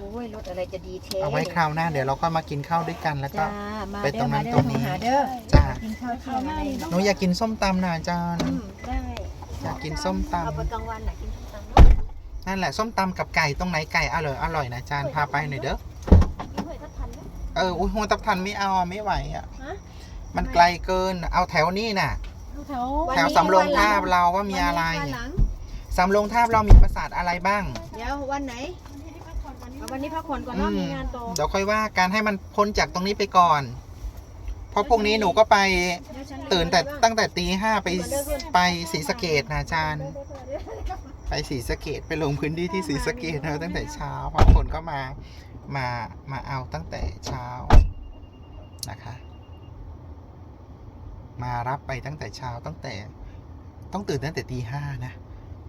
โอ้ยรถอะไรจะดีเทเอาไว้คราวหน้าเดี๋ยวเราก็มากินข้าวด้วยกันแล้วก็ จ้ามาไปเด้ตรองนั้มานเด้ตอรงนี้มาหาเด้อจ้ากินข้าวเที่ยงอะไรเนาะหนูอยากกินส้มตำนะอาจารย์อืมได้อยากกินส้มตเอาไปกลางวันน่ะกินส้มตำเนาะำนั่นแหละส้มตำกับไก่ตรงไหนไก่อร่อยอร่อยนะอาจารย์พาไปหน่อยเด้อ กินหวยทับทันไหม เออ อุ้ยหัวตับทันไม่เอาอะไม่ไหวอะ ฮะ มันไกลเกิน เอาแถวนี้น่ะ แถววันนี้แถวสำโรงวันหลังทาบเราว่ามีอะไรวันหลังสำโรงทาบเรามีปราสาทอะไรบ้าง เดี๋ยววันไหน เอาวันนี้พักผ่อนก่อนเนาะอืมมีงานโตเดี๋ยวค่อยว่าการให้มันพ้นจากตรงนี้ไปก่อน เพราะพรุ่งนี้หนูก็ไปเดี๋ยวฉันตื่นแต่เดี๋ยวตั้งแต่ตีห้าไปไปศรีสะเกดนะอาจารย์ ไปศรีสะเกดไปลงพื้นที่ที่ศรีสะเกดนะตั้งแต่เช้าเพราะคนก็มามามาเอาตั้งแต่เช้านะคะ มารับไปตั้งแต่เช้าตั้งแต่ ต้องตื่นตั้งแต่ตีห้านะ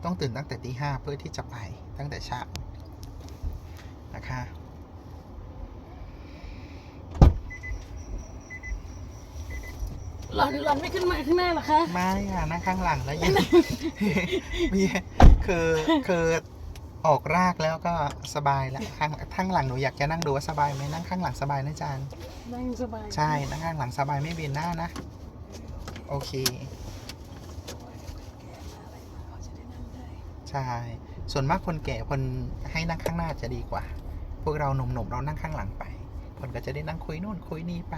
ต้องตื่นตั้งแต่ตีห้าเพื่อที่จะไปตั้งแต่เช้านะคะ หลอนหลอนไม่ขึ้นมาข้างหน้าเหรอคะ ไม่ค่ะนั่งข้างหลังแล้วยังมีคือคือออกรากแล้วก็สบายแล้วข้างข้างหลังหนูอยากจะนั่งดูว่าสบายไหมนั่งข้างหลังสบายนะจานนั่งสบายใช่นั่งข้างหลังสบายไม่เบียนหน้านะ โอเคใช่ส่วนมากคนแก่คนให้นั่งข้างหน้าจะดีกว่า พวกเราหนุ่มๆเรานั่งข้างหลังไปคนก็จะได้นั่งคุยนู่นคุยนี่ไป